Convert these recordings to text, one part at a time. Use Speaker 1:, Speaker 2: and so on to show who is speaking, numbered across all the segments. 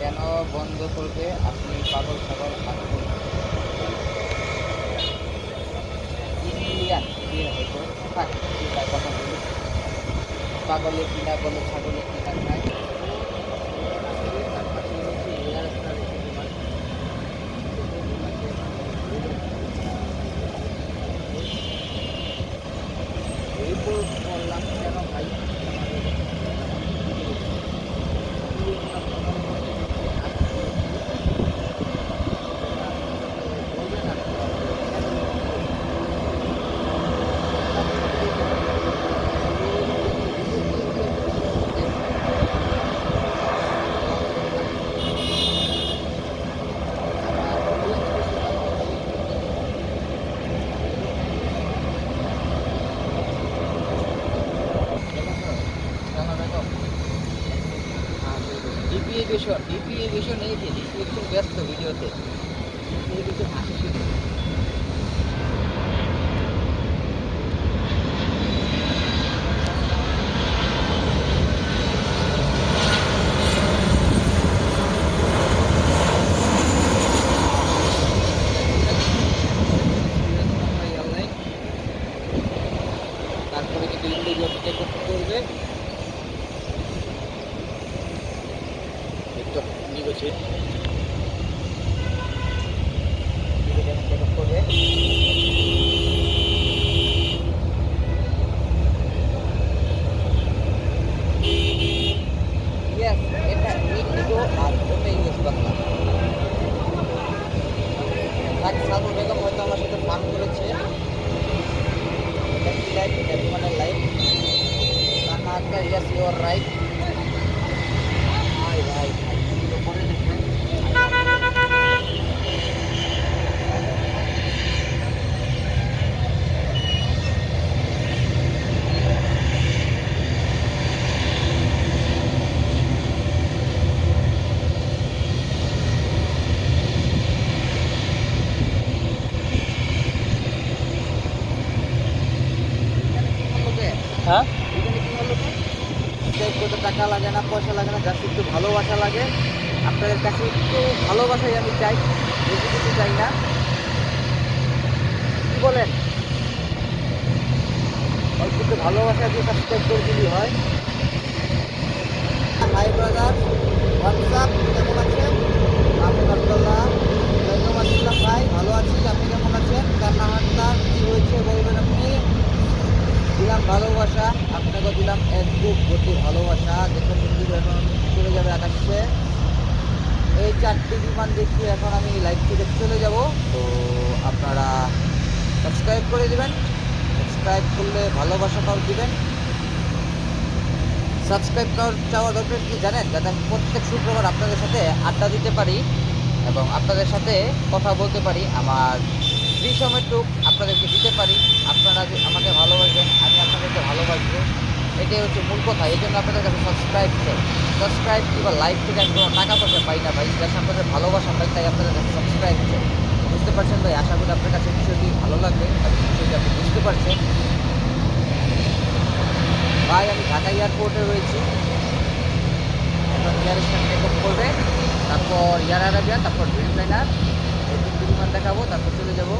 Speaker 1: কেন বন্ধ করবে? আপনি পাগল ছাগল আসুন ইন্ডিয়ান আছে, কথা বলি। পাগলে কিনা বলে ছাগলে কিনা খায় ডিপি ডিপি এভিয়েশন এই যে ডিপি এভিয়েশন ব্যস্ত ভিডিওতে তারপরে কিন্তু টেক অফ করবে একটু নিগোছে টেক অফ করবে Yes, এটা ইন্ডিগো আর ওটা ইউএস বাংলা থাক সাধু বেগম হয়তো আমার সাথে ফান করেছে। এটা কি লাইফ এটা বিমানের লাইফ কান্না আক্তার ইয়াস ইউর রাইট ভাই ভাই ভাই এগুলো করে দেখেন
Speaker 2: হ্যাঁ
Speaker 1: এখানে কি হলো কি? সাবস্ক্রাইব করতে টাকা লাগে না, পয়সা লাগে না, জাস্ট একটু ভালোবাসা লাগে। আপনাদের কাছে একটু ভালোবাসাই আমি চাই, বেশি কিছু চাই না। কি বলেন? অল্প একটু ভালোবাসা দিয়ে সাবস্ক্রাইব করে দিলেই হয়। হাই ব্রাদার হোয়াটসঅ্যাপ কেমন আছেন? আমি আব্দুল্লাহ ভাই, ভালো আছি। আপনি কেমন আছেন? কান্না হান্নার কী হয়েছে? বলবেন আপনি। ভালোবাসা, আপনাকে দিলাম এক বুক গতি ভালোবাসা দেখুন চলে যাবে আকাশে। এই চারটি বিমান দেখিয়ে এখন আমি লাইভ থেকে চলে যাব। তো আপনারা সাবস্ক্রাইব করে দেবেন সাবস্ক্রাইব করলে ভালোবাসাটাও দিবেন। সাবস্ক্রাইব করার চাওয়া দরকার কি জানেন? যাতে আমি প্রত্যেক শুক্রবার আপনাদের সাথে আড্ডা দিতে পারি এবং আপনাদের সাথে কথা বলতে পারি। আমার ফ্রি সময়টুক আপনাদেরকে দিতে পারি, আপনারা আমাকে ভালোবাসবেন, আমি আপনাদেরকে ভালোবাসবো, এটাই হচ্ছে মূল কথা। এই জন্য আপনাদের কাছে সাবস্ক্রাইব চাই। সাবস্ক্রাইব কিংবা লাইক থেকে আমি কোনো টাকা পয়সা পাই না ভাই যাতে আপনাদের ভালোবাসা পাই, তাই আপনাদের কাছে সাবস্ক্রাইব চাই। বুঝতে পারছেন ভাই? আশা করি আপনার কাছে বিষয়টি ভালো লাগবে বিষয়টি আপনি বুঝতে পারছেন। ভাই, আমি ঢাকা এয়ারপোর্টে রয়েছি। এয়ার স্ট্যান্ড টেক করবে, তারপর এয়ার আরাবিয়া তারপর ড্রিম লাইনার এই দেখাবো, তারপর চলে যাব।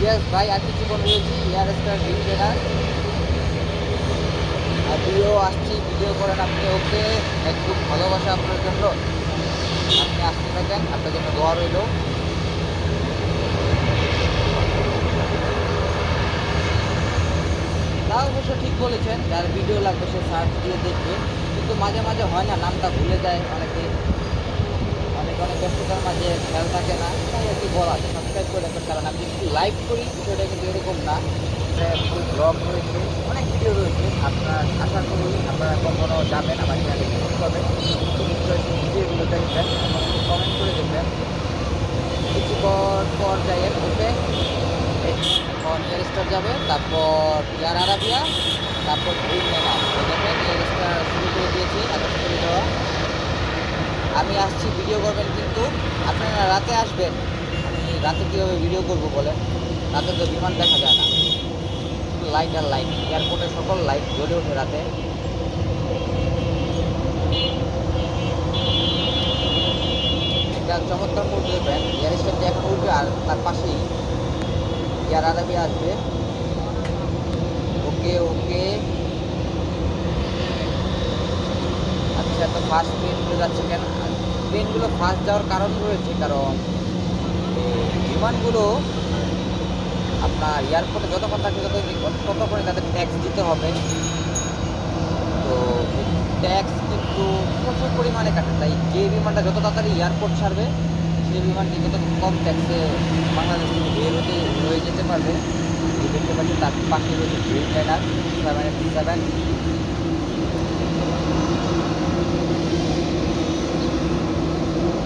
Speaker 1: ইয়াস ভাই, আর কিছুক্ষণ রয়েছি এয়ার স্টার ড্রিম লাইনার আর ভিডিও আসছি, ভিডিও করেন আপনি ওকে একটু ভালোবাসা আপনার জন্য। আপনি আসতে থাকেন, আপনার জন্য দোয়া রইল। তাও অবশ্য ঠিক বলেছেন, যার ভিডিও লাগবে সে সার্চ দিয়ে দেখবে। কিন্তু মাঝে মাঝে হয় না, নামটা ভুলে যায় অনেকে। অনেক ব্যস্ততার মাঝে খেয়াল থাকে না, তাই আর কি বলা সাবস্ক্রাইব করে রাখার কারণ আমি যদি লাইভ করি বিষয়টা কিন্তু এরকম না। ব্লগ রয়েছে, অনেক ভিডিও রয়েছে। আপনার আশা করি আপনারা কখনো যাবেন আমার চ্যানেলে ক্লিক করবেন। ভিডিওগুলো দেখবেন এবং কমেন্ট করে দেখবেন। কিছু পর পর যাই ওকে এখন এয়ার স্টার যাবে, তারপর এয়ার আরাবিয়া তারপর গ্রিন মেনা দেখেন এয়ার স্টার শুরু করে দিয়েছি, আকাশ করে দেওয়া আমি আসছি ভিডিও করবেন কিন্তু আপনারা রাতে আসবেন। আমি রাতে কীভাবে ভিডিও করব বলেন? রাতে তো বিমান দেখা যায় না। লাইট আর লাইট এয়ারপোর্টে সকল লাইট জ্বলে ওঠে রাতে। একটা চমৎকার উঠবে ব্যান্ড এয়ার স্টেট এক উঠবে আর তার পাশেই এয়ার আরবি আসবে। ওকে ওকে। আচ্ছা তো ফার্স্ট ট্রেনগুলো যাচ্ছে কেন? ট্রেনগুলো ফার্স্ট যাওয়ার কারণ রয়েছে কারণ বিমানগুলো আপনার এয়ারপোর্টে যতক্ষণ থাকবে তত ততক্ষণে তাদের ট্যাক্স দিতে হবে। তো ট্যাক্স কিন্তু প্রচুর পরিমাণে কাটে। তাই যে বিমানটা যত তাড়াতাড়ি এয়ারপোর্ট ছাড়বে সেই বিমানটি যত কম ট্যাক্সে বাংলাদেশ থেকে বের হতে, হয়ে যেতে পারবে। দেখতে পাচ্ছি তার পাশে রয়েছে ড্রিম লাইনার সেভেন সেভেন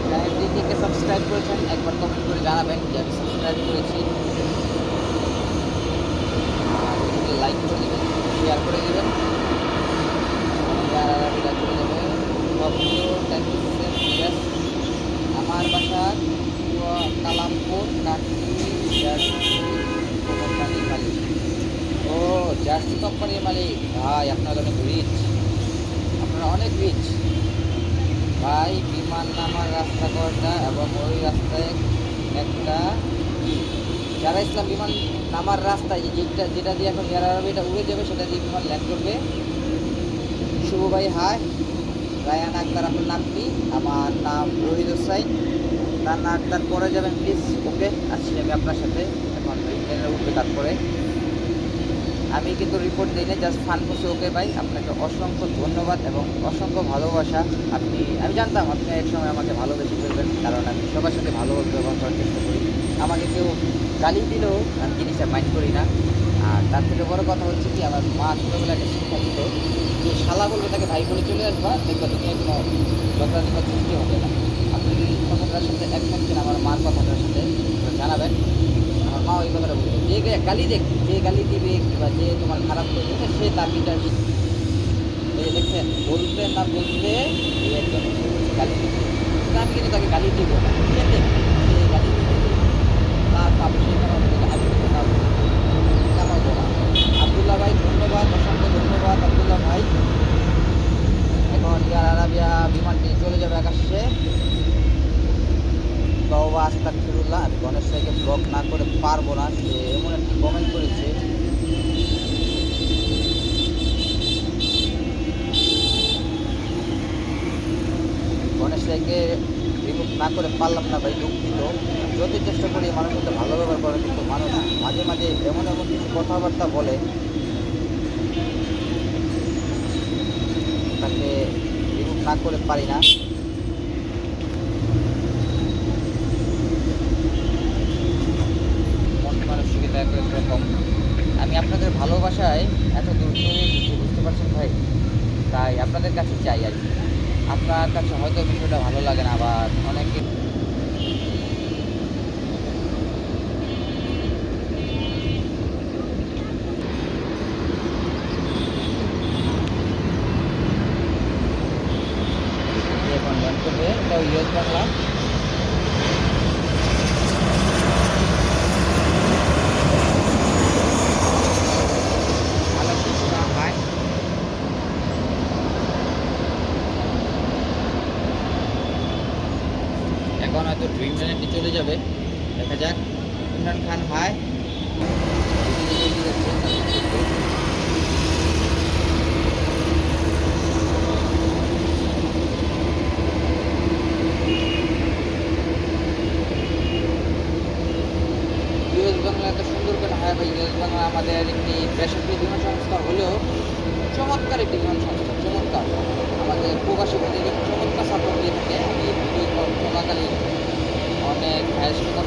Speaker 1: চ্যানেলটি সাবস্ক্রাইব করেছেন, একবার কমেন্ট করে জানাবেন যে আমি সাবস্ক্রাইব করেছি। লাইক করে দেবেন শেয়ার করে দেবেন। আমার বাসা কালামপুর কোম্পানির মালিক। ও, জার্সি কোম্পানির মালিক। ভাই, আপনার অনেক রিচ অনেক রিচ ভাই বিমান নামার রাস্তা কয়টা এবং ওই রাস্তায় একটা যারা ইসলাম বিমান নামার রাস্তায় যেটা যেটা দিয়ে এখন এয়ার আরবে এটা উড়ে যাবে, সেটা দিয়ে বিমান ল্যান্ড করবে। শুভ ভাই হাই, রায়ান আক্তার আপনার নাম কি? আমার নাম রোহিত হোসাইন রান্না আক্তার পরে যাবেন প্লিজ ওকে আসছি আমি আপনার সাথে। এখন ট্রেনে উঠবে তারপরে। আমি কিন্তু রিপোর্ট দিই না জাস্ট ফান করছি ওকে ভাই আপনাকে অসংখ্য ধন্যবাদ এবং অসংখ্য ভালোবাসা। আপনি, আমি জানতাম আপনি এক সময় আমাকে ভালোবেসে ফেলবেন, কারণ আমি সবার সাথে ভালো ব্যবহার করার চেষ্টা করি। আমাকে কেউ গালি দিলেও আমি জিনিসটা মাইন্ড করি না। আর তার থেকে বড় কথা হচ্ছে কি, আমার মা ছোটোবেলা একটা শিক্ষা দিত যে শালা বলবে তাকে ভাই বলে চলে আসবা, দেখবা দুনিয়া কোনো ঝগড়াঝগড়া সৃষ্টি হবে না। আপনি যদি কথাটার সাথে একমত আমার মার কথাটার সাথে জানাবেন। মা ওই কথাটা বলতো যে গালি দেখ, যে গালি দিবে বা যে তোমার খারাপ করবে সে তার বিচার দেখছেন বলতে না বলতে এই একজন গালি দিচ্ছে। আমি কিন্তু তাকে গালি দিব না সে দেখ সে গালি দিবে তার পাবে সে কেন আমি কিন্তু আমি কিন্তু তার এটা আমার বলা আবদুল্লাহ ভাই ধন্যবাদ অসংখ্য ধন্যবাদ আবদুল্লাহ ভাই এখন এয়ার আরাবিয়া বিমানটি চলে যাবে আকাশে বাবা ফিরুল্লাহ আমি গণেশ ভাইকে ব্লক না করে পারব না। সে এমন একটি কমেন্ট করেছে। গণেশ ভাইকে রিমুভ না করে পারলাম না ভাই, দুঃখিত। যতই চেষ্টা করি মানুষের সাথে ভালো ব্যবহার করে, কিন্তু মানুষ মাঝে মাঝে এমন এমন কিছু কথাবার্তা বলে। তাকে রিমুভ না করে পারি না। এক রকম আমি আপনাদের ভালোবাসায় এত দূর চলে এসেছি, বুঝতে পারছেন ভাই? তাই আপনাদের কাছে চাই আর কি। আপনার কাছে হয়তো বিষয়টা ভালো লাগে না, আবার অনেকে এটা বাংলা ভালো কিছু না হয় এখন হয়তো ড্রিম চলে যাবে। দেখা যাক, ইমরান খান ইউএস বাংলা এত সুন্দর করে হয় বা ইউএস বাংলা আমাদের একটি বেসরকারি বিমান সংস্থা হলেও চমৎকার একটি বিমান সংস্থা, চমৎকার। আমাদের প্রবাসী ভাইদের চমৎকার সাপোর্ট দিয়ে থাকে। আমি চলাকালীন অনেক ভাইয়ের সাথে কথা